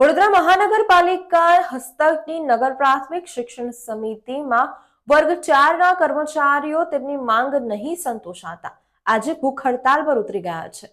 વડોદરા મહાનગરપાલિકા હસ્તકની નગર પ્રાથમિક શિક્ષણ સમિતિમાં વર્ગ ચારના કર્મચારીઓ તેમની માંગ નહીં સંતોષાતા. આજે ભૂખ હડતાલ પર ઉતરી ગયા છે.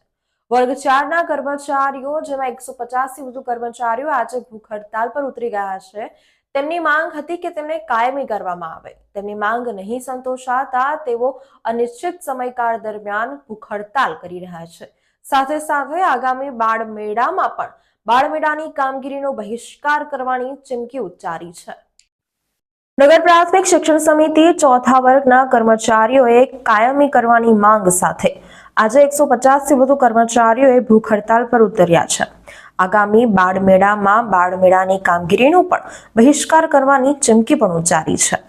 વર્ગ ચારના કર્મચારીઓ, જેમાં એકસો પચાસથી વધુ કર્મચારીઓ આજે ભૂખ હડતાલ પર ઉતરી ગયા છે, તેમની માંગ હતી કે તેમને કાયમી કરવામાં આવે. તેમની માંગ નહીં સંતોષાતા, તેઓ અનિશ્ચિત સમયકાળ દરમિયાન ભૂખ હડતાલ કરી રહ્યા છે. સાથે સાથે આગામી બાળ મેળામાં પણ બાળમેળાની કામગીરીનો બહિષ્કાર કરવાની ચીમકી ઉચ્ચારી છે. નગર પ્રાથમિક શિક્ષણ સમિતિ ચોથા વર્ગના કર્મચારીઓએ કાયમી કરવાની માંગ સાથે આજે એકસો પચાસથી વધુ કર્મચારીઓએ ભૂખ હડતાલ પર ઉતર્યા છે. આગામી બાળમેળામાં બાળમેળાની કામગીરીનો પણ બહિષ્કાર કરવાની ચીમકી પણ ઉચ્ચારી છે.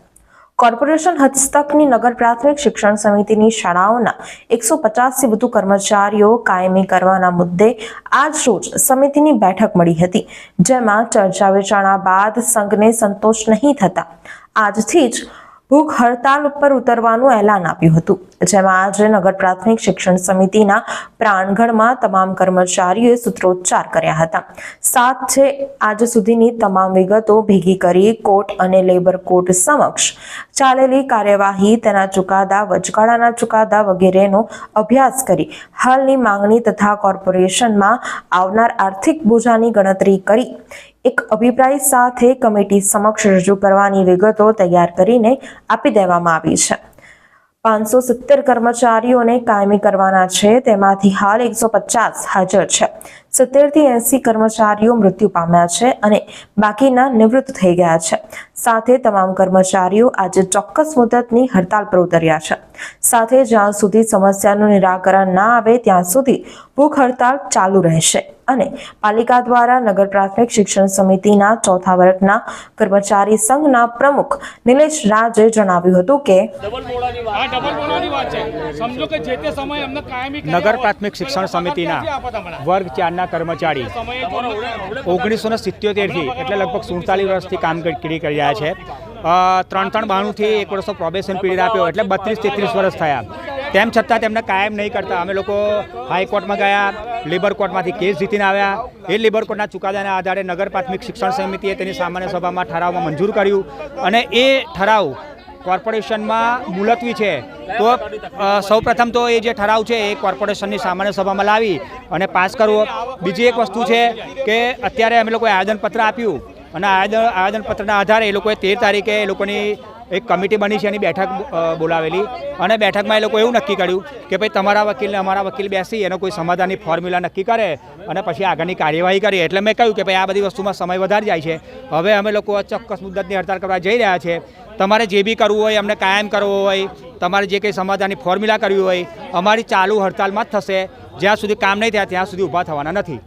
કોર્પોરેશન હસ્તકની નગર પ્રાથમિક શિક્ષણ સમિતિની શાળાઓના એકસો પચાસથી વધુ કર્મચારીઓ કાયમી કરવાના મુદ્દે આજ રોજ સમિતિની બેઠક મળી હતી, જેમાં ચર્ચા વિચારણા બાદ સંઘને સંતોષ નહીં થતા. આજથી જ ભૂખ હડતાલ ઉપર ઉતરવાનું એલાન આપ્યું હતું. જેમાં આજે નગર પ્રાથમિક શિક્ષણ સમિતિના પ્રાંગણમાં તમામ કર્મચારીઓએ સૂત્રોચ્ચાર કર્યા હતા. સાત છે આજ સુધીની તમામ વિગતો ભેગી કરી કોર્ટ અને લેબર કોર્ટ સમક્ષ ચાલેલી કાર્યવાહી તેના ચુકાદા, વચગાળાના ચુકાદા વગેરેનો અભ્યાસ કરી હાલની માંગણી તથા કોર્પોરેશનમાં આવનાર આર્થિક બોજાની ગણતરી કરી. એક અભિપ્રાય સાથે કમિટી સમક્ષ રજૂ કરવાની વિગતો તૈયાર કરીને આપી દેવામાં આવી છે. પાંચસો સિત્તેર કર્મચારીઓને કાયમી કરવાના છે, તેમાંથી હાલ એકસો પચાસ હાજર છે. સિત્તેરથી એંસી કર્મચારીઓ મૃત્યુ પામ્યા છે અને બાકીના નિવૃત્ત થઈ ગયા છે. સાથે તમામ કર્મચારીઓ આજે ચોક્કસ મુદતની હડતાલ પર ઉતર્યા છે. સાથે જ્યાં સુધી સમસ્યાનું નિરાકરણ ના આવે ત્યાં સુધી ભૂખ હડતાલ ચાલુ રહેશે અને પાલિકા દ્વારા નગર પ્રાથમિક શિક્ષણ સમિતિના ચોથા વર્ગના કર્મચારી સંઘના પ્રમુખ નિલેશ રાજે જણાવ્યું હતું કે આ ડબલ બોલવાની વાત છે. સમજો કે જે તે સમયે અમને કાયમી કર્યા નગર પ્રાથમિક શિક્ષણ સમિતિના? વર્ગ ચારના કર્મચારી. ઓગણીસો ને સિત્યોતેરથી એટલે લગભગ સુડતાલીસ વર્ષથી કામગીરી કરી રહ્યા છે. ત્રણ ત્રણ બાણુંથી એક વર્ષનો પ્રોબેશન પીરિયડ આપ્યો એટલે બત્રીસ તેત્રીસ વર્ષ થયા. તેમ છતાં તેમને કાયમ નહીં કરતા. અમે લોકો હાઈકોર્ટમાં ગયા લેબર કોર્ટમાંથી કેસ જીતીને આવ્યા. એ લેબર કોર્ટના ચુકાદાના આધારે નગર પ્રાથમિક શિક્ષણ સમિતિએ તેની સામાન્ય સભામાં ઠરાવમાં મંજૂર કર્યું. અને એ ઠરાવ કોર્પોરેશનમાં મુલતવી છે. તો સૌપ્રથમ તો એ જે ઠરાવ છે એ કોર્પોરેશનની સામાન્ય સભામાં લાવી અને પાસ કરવો. બીજી એક વસ્તુ છે કે અત્યારે અમે લોકોએ આવેદનપત્ર આપ્યું અને આવેદન, આવેદનપત્રના આધારે એ લોકોએ તેર તારીખે એ લોકોની એક કમિટી બની છે, એની બેઠક બોલાવેલી. અને બેઠકમાં એ લોકો એવું નક્કી કર્યું કે ભાઈ તમારા વકીલને, અમારા વકીલ બેસી, એનો કોઈ સમાધાનની ફોર્મ્યુલા નક્કી કરે અને પછી આગળની કાર્યવાહી કરીએ. એટલે મેં કહ્યું કે ભાઈ આ બધી વસ્તુમાં સમય વધારે જાય છે. હવે અમે લોકો ચોક્કસ મુદ્દતની હડતાલ કરવા જઈ રહ્યા છે. તમારે જે બી કરવું હોય, અમને કાયમ કરવો હોય, તમારે જે કંઈ સમાધાનની ફોર્મ્યુલા કરવી હોય, અમારી ચાલુ હડતાલમાં જ થશે. જ્યાં સુધી કામ નહીં થયા, ત્યાં સુધી ઊભા થવાના નથી.